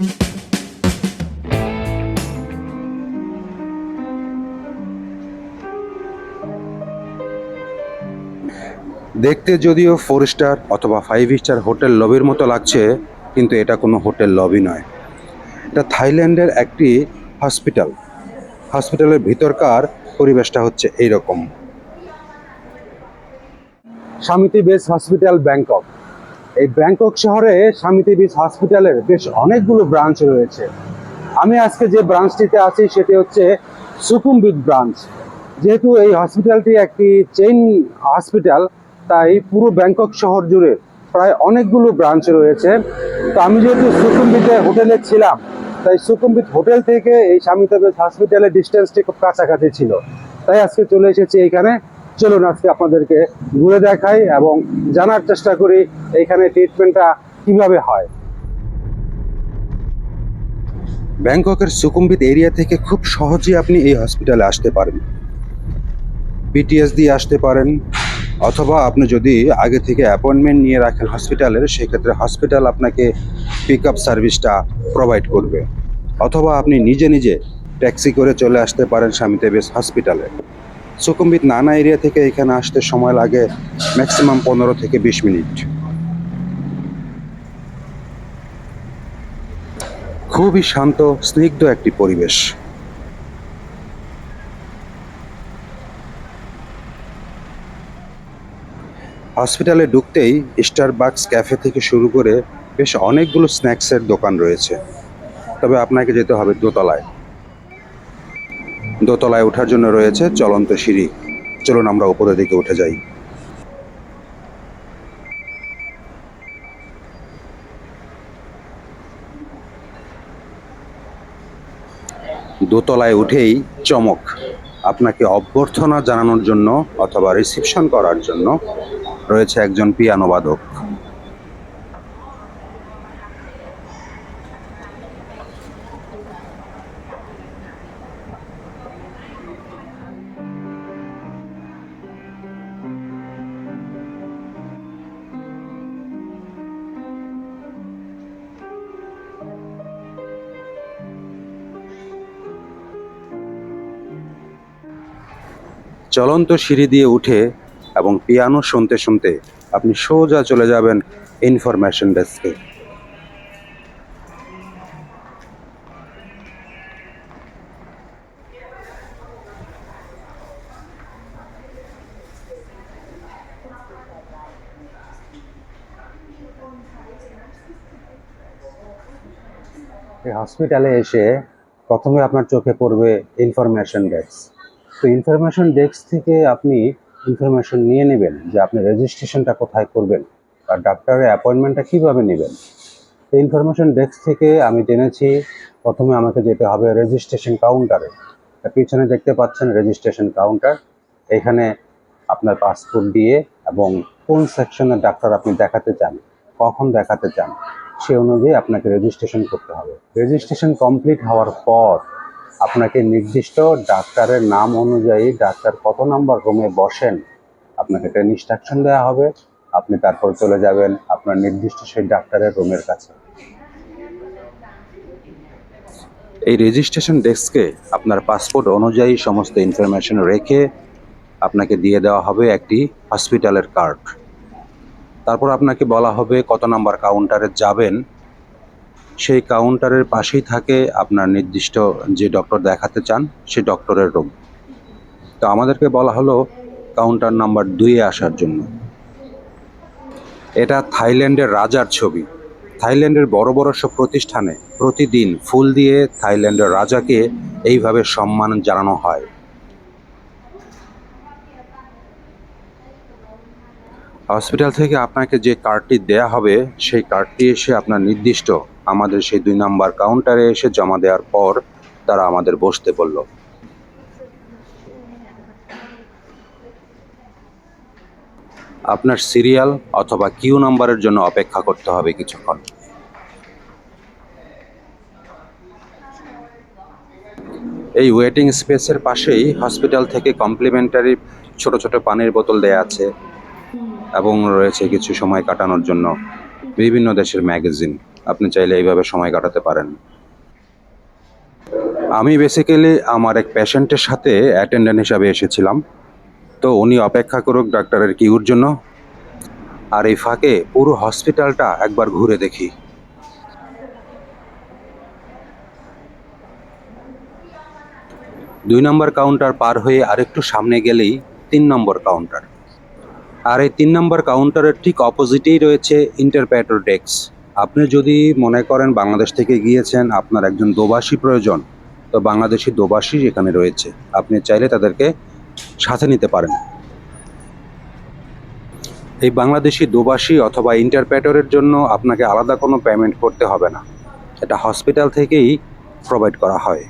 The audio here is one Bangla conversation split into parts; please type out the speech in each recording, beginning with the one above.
দেখতে যদিও ফোর স্টার অথবা ফাইভ স্টার হোটেল লবির মতো লাগছে, কিন্তু এটা কোনো হোটেল লবি নয়। এটা থাইল্যান্ডের একটি হসপিটাল হসপিটালের ভিতরকার পরিবেশটা হচ্ছে এইরকম। স্বামীতি বেস হসপিটাল ব্যাংকক এই ব্যাংকক শহরে স্বামীতি বেস হসপিটালের বেশ অনেকগুলো ব্রাঞ্চ রয়েছে। আমি আজকে যে ব্রাঞ্চটিতে আছি সেটি হচ্ছে সুকুমবিদ ব্রাঞ্চ। যেহেতু এই হসপিটালটি একটি চেইন হসপিটাল, তাই পুরো ব্যাংকক শহর জুড়ে প্রায় অনেকগুলো ব্রাঞ্চ রয়েছে। তো আমি যেহেতু সুকুমবিতে হোটেলে ছিলাম, তাই সুকুমবিত হোটেল থেকে এই স্বামীতাবেজ হসপিটালের ডিস্টেন্সটি খুব কাছাকাছি ছিল। তাই আজকে চলে এসেছি এইখানে। চলুন আজকে আপনাদেরকে ঘুরে দেখাই এবং জানার চেষ্টা করি এইখানে ট্রিটমেন্টটা কীভাবে হয়। ব্যাংককের সুকুমবিত এরিয়া থেকে খুব সহজেই আপনি এই হসপিটালে আসতে পারেন। বিটিএস দিয়ে আসতে পারেন, অথবা আপনি যদি আগে থেকে অ্যাপয়েন্টমেন্ট নিয়ে রাখেন হসপিটালের সেক্ষেত্রে হসপিটাল আপনাকে পিক আপ সার্ভিসটা প্রোভাইড করবে। অথবা আপনি নিজে নিজে ট্যাক্সি করে চলে আসতে পারেন স্বামীতে বেশ হসপিটালে সুকুম্বিত নানা এরিয়া থেকে এখানে আসতে সময় লাগে ম্যাক্সিমাম পনেরো থেকে বিশ মিনিট। খুবই শান্ত, স্নিগ্ধ একটি পরিবেশ। হসপিটালে ঢুকতেই স্টার স্টারবাকস ক্যাফে থেকে শুরু করে বেশ অনেকগুলো স্ন্যাক্সের দোকান রয়েছে। তবে আপনাকে যেতে হবে দোতলায়। দোতলায় ওঠার জন্য রয়েছে চলন্ত সিঁড়ি। চলুন আমরা উপরের দিকে উঠে যাই। দোতলায় উঠেই চমক। আপনাকে অভ্যর্থনা জানানোর জন্য অথবা রিসিপশন করার জন্য রয়েছে একজন পিয়ানো চলন্ত সিঁড়ি দিয়ে উঠে এবং পিয়ানো শুনতে শুনতে আপনি সোজা চলে যাবেন ইনফরমেশন ডেস্কে হসপিটালে এসে প্রথমে আপনার চোখে পড়বে ইনফরমেশন ডেস্ক তো ইনফরমেশন ডেস্ক থেকে আপনি ইনফরমেশন নিয়ে নেবেন যে আপনি রেজিস্ট্রেশনটা কোথায় করবেন আর ডাক্তারের অ্যাপয়েন্টমেন্টটা কীভাবে নেবেন। তো ইনফরমেশন ডেস্ক থেকে আমি জেনেছি, প্রথমে আমাকে যেতে হবে রেজিস্ট্রেশন কাউন্টারে পিছনে দেখতে পাচ্ছেন রেজিস্ট্রেশন কাউন্টার এখানে আপনার পাসপোর্ট দিয়ে এবং কোন সেকশনের ডাক্তার আপনি দেখাতে চান, কখন দেখাতে চান, সে অনুযায়ী আপনাকে রেজিস্ট্রেশন করতে হবে। রেজিস্ট্রেশন কমপ্লিট হওয়ার পর আপনাকে নির্দিষ্ট ডাক্তারের নাম অনুযায়ী ডাক্তার কত নাম্বার রুমে বসেন, আপনাকে একটা ইনস্ট্রাকশন দেওয়া হবে, আপনি তারপর চলে যাবেন আপনার নির্দিষ্ট সেই ডাক্তারের রুমের কাছে। এই রেজিস্ট্রেশন ডেস্কে আপনার পাসপোর্ট অনুযায়ী সমস্ত ইনফরমেশন রেখে আপনাকে দিয়ে দেওয়া হবে একটি হসপিটালের কার্ড তারপর আপনাকে বলা হবে কত নাম্বার কাউন্টারে যাবেন সেই কাউন্টারের পাশেই থাকে আপনার নির্দিষ্ট যে ডক্টর দেখাতে চান, সেই ডক্টরের রুম তো আমাদেরকে বলা হলো কাউন্টার নাম্বার দুইয়ে আসার জন্য। এটা থাইল্যান্ডের রাজার ছবি। থাইল্যান্ডের বড় বড় সব প্রতিষ্ঠানে প্রতিদিন ফুল দিয়ে থাইল্যান্ডের রাজাকে এইভাবে সম্মান জানানো হয়। হসপিটাল থেকে আপনাকে যে কার্ডটি দেয়া হবে, সেই কার্ডটি এসে আপনার নির্দিষ্ট আমাদের সেই দুই নাম্বার কাউন্টারে এসে জমা দেওয়ার পর তারা আমাদের বসতে বলল। আপনার সিরিয়াল অথবা কিউ নাম্বারের জন্য অপেক্ষা করতে হবে কিছুক্ষণ। এই ওয়েটিং স্পেসের পাশেই হসপিটাল থেকে কমপ্লিমেন্টারি ছোট ছোট পানির বোতল দেয়া আছে এবং রয়েছে কিছু সময় কাটানোর জন্য বিভিন্ন দেশের ম্যাগাজিন আপনি চাইলে এইভাবে সময় কাটাতে পারেন। আমি বেসিক্যালি আমার এক পেশেন্টের সাথে অ্যাটেন্ডেন্ট হিসাবে এসেছিলাম। তো উনি অপেক্ষা করুক ডাক্তারের কিউর জন্য। আর এই ফাঁকে পুরো হসপিটালটা একবার ঘুরে দেখি। দুই নম্বর কাউন্টার পার হয়ে আরেকটু সামনে গেলেই তিন নম্বর কাউন্টার আর এই তিন নম্বর কাউন্টারের ঠিক অপোজিটেই রয়েছে ইন্টারপ্রেটর ডেস্ক আপনি যদি মনে করেন বাংলাদেশ থেকে গিয়েছেন, আপনার একজন দোবাসী প্রয়োজন, তো বাংলাদেশি দোবাসী এখানে রয়েছে। আপনি চাইলে তাদেরকে সাথে নিতে পারেন। এই বাংলাদেশি দোবাসী অথবা ইন্টারপ্রেটরের জন্য আপনাকে আলাদা কোনো পেমেন্ট করতে হবে না। এটা হসপিটাল থেকেই প্রোভাইড করা হয়।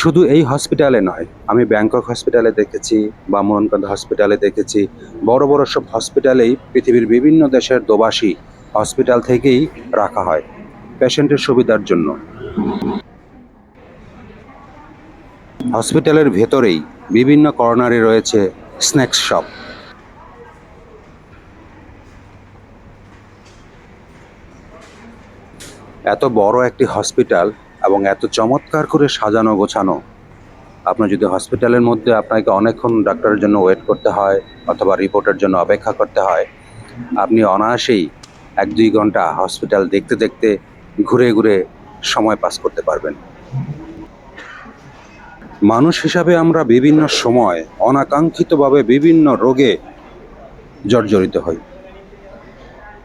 শুধু এই হসপিটালে নয়, আমি ব্যাংকক হসপিটালে দেখেছি, বা মোহনকান্ত হসপিটালে দেখেছি, বড় বড় সব হসপিটালেই পৃথিবীর বিভিন্ন দেশের দোবাসী হসপিটাল থেকেই রাখা হয় পেশেন্টের সুবিধার জন্য। হসপিটালের ভেতরেই বিভিন্ন কর্নারে রয়েছে স্ন্যাক্স শপ এত বড় একটি হসপিটাল এবং এত চমৎকার করে সাজানো, গোছানো। আপনার যদি হসপিটালের মধ্যে আপনাকে অনেকক্ষণ ডাক্তারের জন্য ওয়েট করতে হয় অথবা রিপোর্টের জন্য অপেক্ষা করতে হয়, আপনি অনায়াসেই এক দুই ঘণ্টা হসপিটাল দেখতে দেখতে ঘুরে ঘুরে সময় পাস করতে পারবেন। মানুষ হিসাবে আমরা বিভিন্ন সময় অনাকাঙ্ক্ষিতভাবে বিভিন্ন রোগে জর্জরিত হই।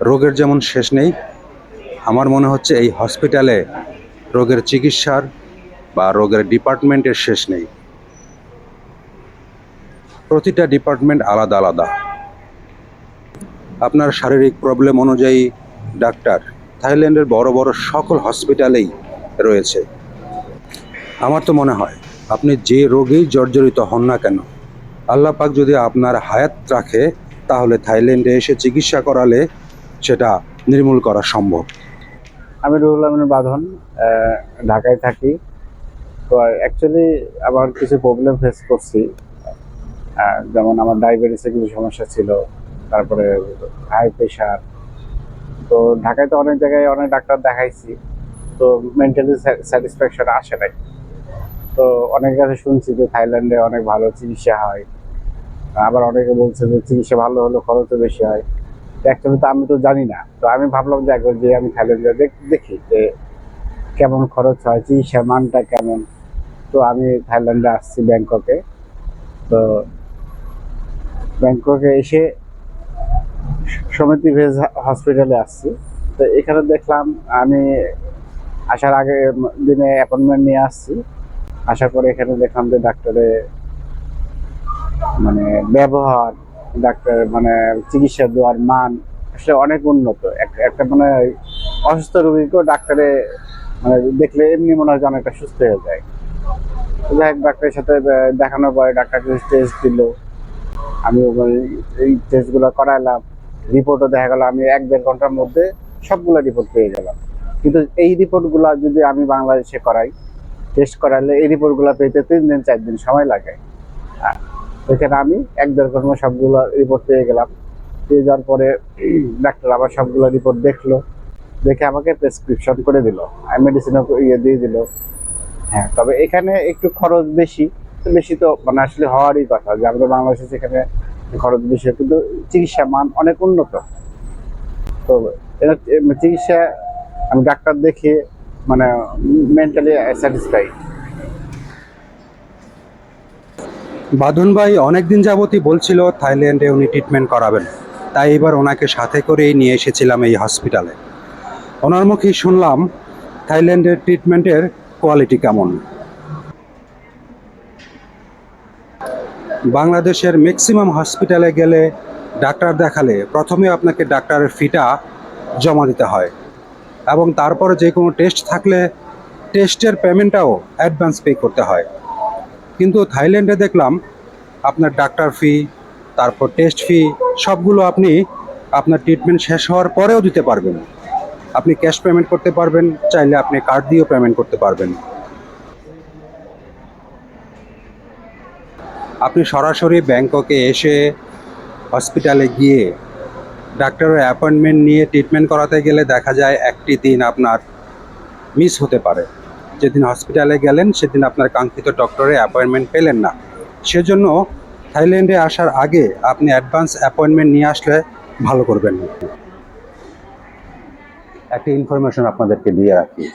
রোগের যেমন শেষ নেই, আমার মনে হচ্ছে এই হসপিটালে রোগের চিকিৎসার বা রোগের ডিপার্টমেন্টের শেষ নেই। প্রতিটা ডিপার্টমেন্ট আলাদা আলাদা। আপনার শারীরিক প্রবলেম অনুযায়ী ডাক্তার থাইল্যান্ডের বড় বড় সকল হসপিটালেই রয়েছে। আমার তো মনে হয়, আপনি যে রোগেই জর্জরিত হন না কেন, আল্লাহ পাক যদি আপনার হায়াত রাখে, তাহলে থাইল্যান্ডে এসে চিকিৎসা করালে সেটা নির্মূল করা সম্ভব। আমি রুহুল আমিন বাঁধন ঢাকায় থাকি। তো অ্যাকচুয়ালি আমার কিছু প্রবলেম ফেস করছি। যেমন আমার ডায়াবেটিসের কিছু সমস্যা ছিল, তারপরে হাই প্রেশার তো ঢাকায় তো অনেক জায়গায় অনেক ডাক্তার দেখাইছি, তো মেন্টালি স্যাটিসফ্যাকশন আসে নাই। তো অনেকের কাছে শুনছি যে থাইল্যান্ডে অনেক ভালো চিকিৎসা হয়। আবার অনেকে বলছে যে চিকিৎসা ভালো হলে খরচও বেশি হয়। অ্যাকচুয়ালি তো আমি তো জানি না। তো আমি ভাবলাম যে একবার যে আমি থাইল্যান্ডে দেখ- যে কেমন খরচ হয় চিকিৎসার মানটা কেমন। তো আমি থাইল্যান্ডে আসছি ব্যাংককে। তো ব্যাংককে এসে সমিতি ভেজ হসপিটালে আসছি। তো এখানে দেখলাম আমি আসার আগে দিনে অ্যাপয়েন্টমেন্ট নিয়ে আসছি। আসার পরে এখানে দেখলাম যে ডাক্তারে মানে ব্যবহার ডাক্তার মানে চিকিৎসা দেওয়ার মান, আসলে অনেক উন্নত। এক- একটা মানে অসুস্থ রোগীকেও ডাক্তারে মানে দেখলে এমনি মনে হয় যে অনেকটা সুস্থ হয়ে যায়। যাই হোক, ডাক্তারের সাথে দেখানোর পরে ডাক্তার টেস্ট দিল। আমি এই টেস্টগুলো করাইলাম। রিপোর্টও দেখা গেল, আমি এক দেড় ঘণ্টার মধ্যে সবগুলো রিপোর্ট পেয়ে গেলাম। কিন্তু এই রিপোর্টগুলো যদি আমি বাংলাদেশে করাই টেস্ট করালে এই রিপোর্টগুলো পেতে তিন দিন, চার দিন সময় লাগে। এখানে আমি এক দেড় ঘণ্টা সবগুলো রিপোর্ট পেয়ে গেলাম। পেয়ে যাওয়ার পরে ডাক্তার আবার সবগুলো রিপোর্ট দেখল, দেখে আমাকে প্রেসক্রিপশন করে দিল। মেডিসিনও ইয়ে দিয়ে দিল। হ্যাঁ তবে এখানে একটু খরচ বেশি। বেশি তো মানে আসলে হওয়ারই কথা যে আমাদের বাংলাদেশে সেখানে খরচ বেশি কিন্তু চিকিৎসা মান অনেক উন্নত। তো চিকিৎসা আমি ডাক্তার দেখে মানে মেন্টালি স্যাটিসফাইড বাঁধন ভাই অনেকদিন যাবতই বলছিল থাইল্যান্ডে উনি ট্রিটমেন্ট করাবেন। তাই এবার ওনাকে সাথে করেই নিয়ে এসেছিলাম এই হসপিটালে ওনার মুখেই শুনলাম, থাইল্যান্ডের ট্রিটমেন্টের কোয়ালিটি কেমন। বাংলাদেশের ম্যাক্সিমাম হসপিটালে গেলে ডাক্তার দেখালে প্রথমে আপনাকে ডাক্তারের ফিটা জমা দিতে হয়। এবং তারপরে যে কোনো টেস্ট থাকলে টেস্টের পেমেন্টটাও অ্যাডভান্স পে করতে হয়। কিন্তু থাইল্যান্ডে দেখলাম আপনার ডাক্তার ফি, তারপর টেস্ট ফি, সবগুলো আপনি আপনার ট্রিটমেন্ট শেষ হওয়ার পরেও দিতে পারবেন। আপনি ক্যাশ পেমেন্ট করতে পারবেন, চাইলে আপনি কার্ড দিয়েও পেমেন্ট করতে পারবেন। আপনি সরাসরি ব্যাংককে এসে হসপিটালে গিয়ে ডাক্তারের অ্যাপয়েন্টমেন্ট নিয়ে ট্রিটমেন্ট করাতে গেলে দেখা যায় একটি দিন আপনার মিস হতে পারে। যেদিন হসপিটালে গেলেন, সেদিন আপনার কাঙ্ক্ষিত ডক্টরের অ্যাপয়েন্টমেন্ট পেলেন না। সেজন্য থাইল্যান্ডে আসার আগে আপনি অ্যাডভান্স অ্যাপয়েন্টমেন্ট নিয়ে আসলে ভালো করবেন একটা ইনফরমেশন আপনাদেরকে দিয়ে রাখি।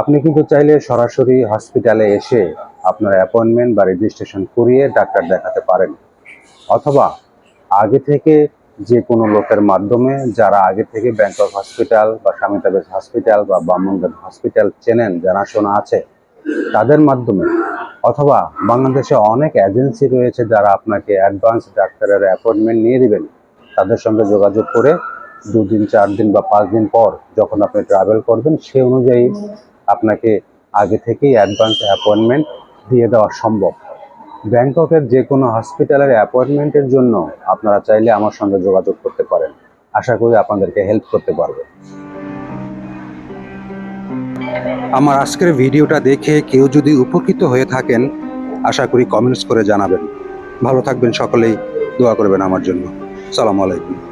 আপনি কিন্তু চাইলে সরাসরি হসপিটালে এসে আপনার অ্যাপয়েন্টমেন্ট বা রেজিস্ট্রেশন করিয়ে ডাক্তার দেখাতে পারেন। অথবা আগে থেকে যে কোনো লোকের মাধ্যমে যারা আগে থেকে ব্যাংকক হসপিটাল বা স্বামীতাবেজ হসপিটাল বা বামনগঞ্জ হসপিটাল চেনেন, জানাশোনা আছে, তাদের মাধ্যমে অথবা বাংলাদেশে অনেক এজেন্সি রয়েছে যারা আপনাকে অ্যাডভান্স ডাক্তারের অ্যাপয়েন্টমেন্ট নিয়ে দিবেন। তাদের সঙ্গে যোগাযোগ করে দুদিন চার দিন বা পাঁচ দিন পর যখন আপনি ট্রাভেল করবেন, সে অনুযায়ী আপনাকে আগে থেকেই অ্যাডভান্স অ্যাপয়েন্টমেন্ট দিয়ে দেওয়া সম্ভব। ব্যাংককের যে কোনো হসপিটালের অ্যাপয়েন্টমেন্টের জন্য আপনারা চাইলে আমার সঙ্গে যোগাযোগ করতে পারেন। আশা করি আপনাদেরকে হেল্প করতে পারবে। আমার আজকের ভিডিওটা দেখে কেউ যদি উপকৃত হয়ে থাকেন, আশা করি কমেন্টস করে জানাবেন। ভালো থাকবেন সকলেই, দোয়া করবেন আমার জন্য। সালাম আলাইকুম।